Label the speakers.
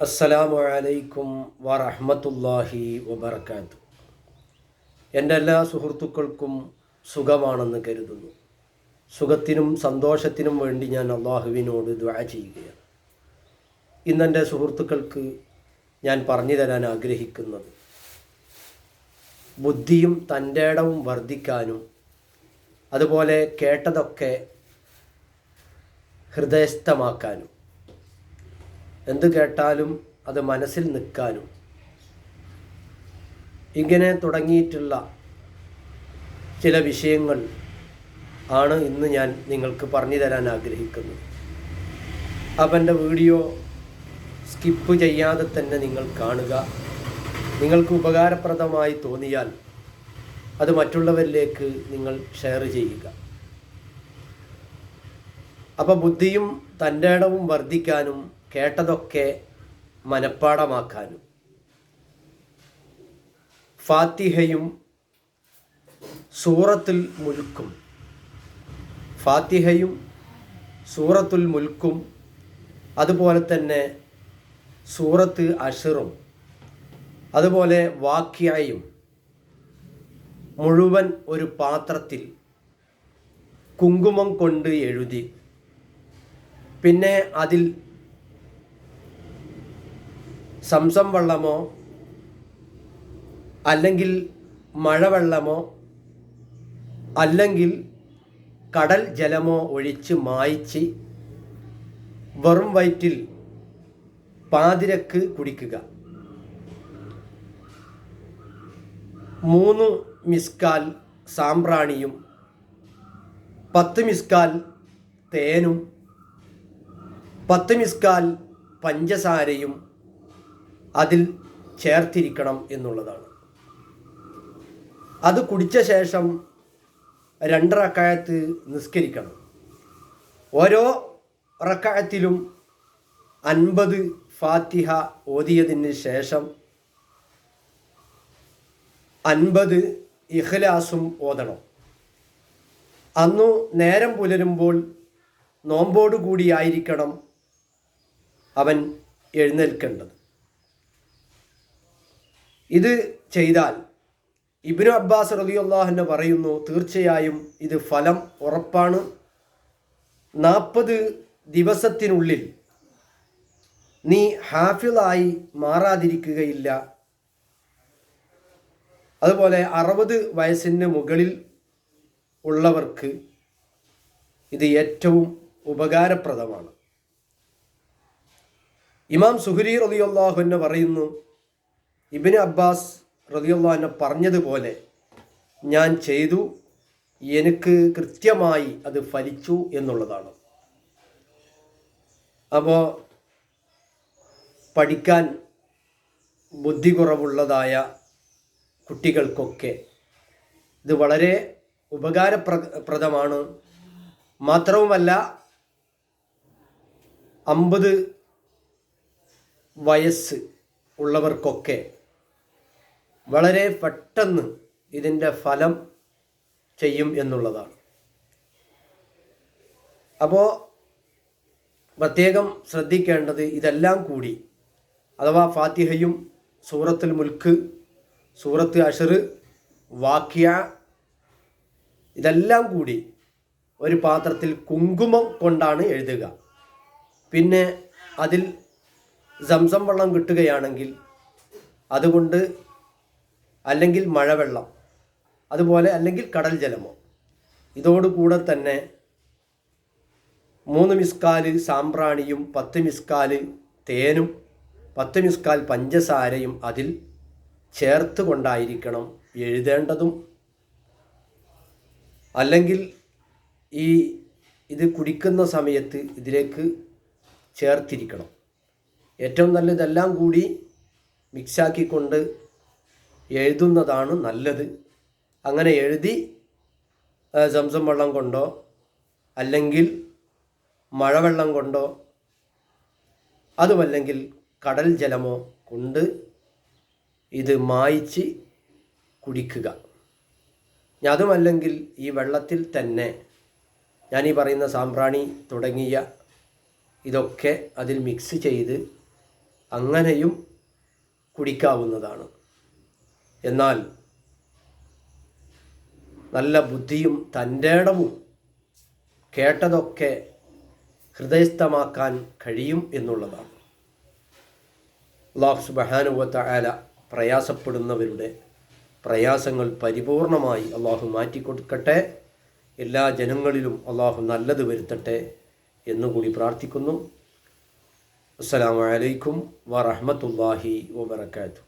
Speaker 1: അസ്സലാമു അലൈക്കും വറഹ്മത്തുള്ളാഹി വബർക്കാത്തു എന്റെ എല്ലാ സുഹൃത്തുക്കൾക്കും സുഖമാണെന്ന് കരുതുന്നു. സുഖത്തിനും സന്തോഷത്തിനും വേണ്ടി ഞാൻ അള്ളാഹുവിനോട് ദ്വാ ചെയ്യുകയാണ്. ഇന്നെന്റെ സുഹൃത്തുക്കൾക്ക് ഞാൻ പറഞ്ഞു തരാൻ ആഗ്രഹിക്കുന്നത് ബുദ്ധിയും തന്റെ ഇടവും വർദ്ധിക്കാനും അതുപോലെ കേട്ടതൊക്കെ ഹൃദയസ്ഥമാക്കാനും എന്ത് കേട്ടാലും അത് മനസ്സിൽ നിൽക്കാനും. ഇങ്ങനെ തുടങ്ങിയിട്ടുള്ള ചില വിഷയങ്ങൾ ആണ് ഇന്ന് ഞാൻ നിങ്ങൾക്ക് പറഞ്ഞു തരാൻ ആഗ്രഹിക്കുന്നത്. അപ്പം എന്റെ വീഡിയോ സ്കിപ്പ് ചെയ്യാതെ തന്നെ നിങ്ങൾ കാണുക. നിങ്ങൾക്ക് ഉപകാരപ്രദമായി തോന്നിയാൽ അത് മറ്റുള്ളവരിലേക്ക് നിങ്ങൾ ഷെയർ ചെയ്യുക. അപ്പോൾ ബുദ്ധിയും തന്റെ ഇടവും വർദ്ധിക്കാനും കേട്ടതൊക്കെ മനഃപ്പാടമാക്കാനും. ഫാത്തിഹയും സൂറത്തുൽ മുൽക്കും ഫാത്തിഹയും സൂറത്തുൽ മുൽക്കും അതുപോലെ തന്നെ സൂറത്ത് അഷറും അതുപോലെ വാക്യായും മുഴുവൻ ഒരു പാത്രത്തിൽ കുങ്കുമം കൊണ്ട് എഴുതി പിന്നെ അതിൽ സംസം വെള്ളമോ അല്ലെങ്കിൽ മഴവെള്ളമോ അല്ലെങ്കിൽ കടൽ ജലമോ ഒഴിച്ച് മായ്ച്ച് വെറും വയറ്റിൽ പാതിരക്ക് കുടിക്കുക. മൂന്ന് മിസ്കാൽ സാമ്പ്രാണിയും പത്ത് മിസ്കാൽ തേനും പത്ത് മിസ്കാൽ പഞ്ചസാരയും അതിൽ ചേർത്തിരിക്കണം എന്നുള്ളതാണ്. അത് കുടിച്ച ശേഷം രണ്ടറക്കായത്ത് നിസ്കരിക്കണം. ഓരോ റക്കായത്തിലും അൻപത് ഫാത്തിഹ ഓതിയതിന് ശേഷം അൻപത് ഇഖ്ലാസും ഓതണം. അന്നു നേരം പുലരുമ്പോൾ നോമ്പോടുകൂടിയായിരിക്കണം അവൻ എഴുന്നേൽക്കേണ്ടത്. ഇത് ചെയ്താൽ ഇബിനു അബ്ബാസ് റലിയുള്ളാഹെന്ന് പറയുന്നു തീർച്ചയായും ഇത് ഫലം ഉറപ്പാണ്. നാൽപ്പത് ദിവസത്തിനുള്ളിൽ നീ ഹാഫിളായി മാറാതിരിക്കുകയില്ല. അതുപോലെ അറുപത് വയസ്സിന് മുകളിൽ ഉള്ളവർക്ക് ഇത് ഏറ്റവും ഉപകാരപ്രദമാണ്. ഇമാം സുഹുരി റലിയുള്ളാഹു എന്ന് പറയുന്നു ഇബിന് അബ്ബാസ് റതിയുള്ള പറഞ്ഞതുപോലെ ഞാൻ ചെയ്തു എനിക്ക് കൃത്യമായി അത് ഫലിച്ചു എന്നുള്ളതാണ്. അപ്പോൾ പഠിക്കാൻ ബുദ്ധി കുറവുള്ളതായ കുട്ടികൾക്കൊക്കെ ഇത് വളരെ ഉപകാരപ്രദമാണ് മാത്രവുമല്ല അമ്പത് വയസ്സ് ഉള്ളവർക്കൊക്കെ വളരെ പെട്ടെന്ന് ഇതിന്റെ ഫലം ചെയ്യും എന്നുള്ളതാണ്. അപ്പോൾ പ്രത്യേകം ശ്രദ്ധിക്കേണ്ടത് ഇതെല്ലാം കൂടി. അഥവാ ഫാത്തിഹയും സൂറത്തുൽ മുൽക്ക് സൂറത്ത് അഷർ വാക്യ ഇതെല്ലാം കൂടി ഒരു പാത്രത്തിൽ കുങ്കുമം കൊണ്ടാണ് എഴുതുക. പിന്നെ അതിൽ സംസം വെള്ളം കിട്ടുകയാണെങ്കിൽ അതുകൊണ്ട് അല്ലെങ്കിൽ മഴവെള്ളം അതുപോലെ അല്ലെങ്കിൽ കടൽ ജലമോ. ഇതോടുകൂടെ തന്നെ മൂന്ന് മിസ്കാൽ സാമ്പ്രാണിയും പത്ത് മിസ്കാൽ തേനും പത്ത് മിസ്കാൽ പഞ്ചസാരയും അതിൽ ചേർത്ത് കൊണ്ടായിരിക്കണം എഴുതേണ്ടതും. അല്ലെങ്കിൽ ഈ ഇത് കുടിക്കുന്ന സമയത്ത് ഇതിലേക്ക് ചേർത്തിരിക്കണം. ഏറ്റവും നല്ലതെല്ലാം കൂടി മിക്സാക്കിക്കൊണ്ട് എഴുതുന്നതാണ് നല്ലത്. അങ്ങനെ എഴുതി സംസം വെള്ളം കൊണ്ടോ അല്ലെങ്കിൽ മഴവെള്ളം കൊണ്ടോ അതുമല്ലെങ്കിൽ കടൽ ജലമോ കൊണ്ട് ഇത് മായ്ച്ച് കുടിക്കുക. അതുമല്ലെങ്കിൽ ഈ വെള്ളത്തിൽ തന്നെ ഞാൻ ഈ പറയുന്ന സാമ്പ്രാണി തുടങ്ങിയ ഇതൊക്കെ അതിൽ മിക്സ് ചെയ്ത് അങ്ങനെയും കുടിക്കാവുന്നതാണ്. എന്നാൽ നല്ല ബുദ്ധിയും തന്റെ ഇടവും കേട്ടതൊക്കെ ഹൃദയസ്ഥമാക്കാൻ കഴിയും എന്നുള്ളതാണ്. അള്ളാഹു സുബഹാനുവത്ത ആല പ്രയാസപ്പെടുന്നവരുടെ പ്രയാസങ്ങൾ പരിപൂർണമായി അള്ളാഹു മാറ്റിക്കൊടുക്കട്ടെ. എല്ലാ ജനങ്ങളിലും അള്ളാഹു നല്ലത് വരുത്തട്ടെ എന്നുകൂടി പ്രാർത്ഥിക്കുന്നു. അസ്സാം വലൈക്കും വറഹമത്തല്ലാഹി വബർക്കാത്തു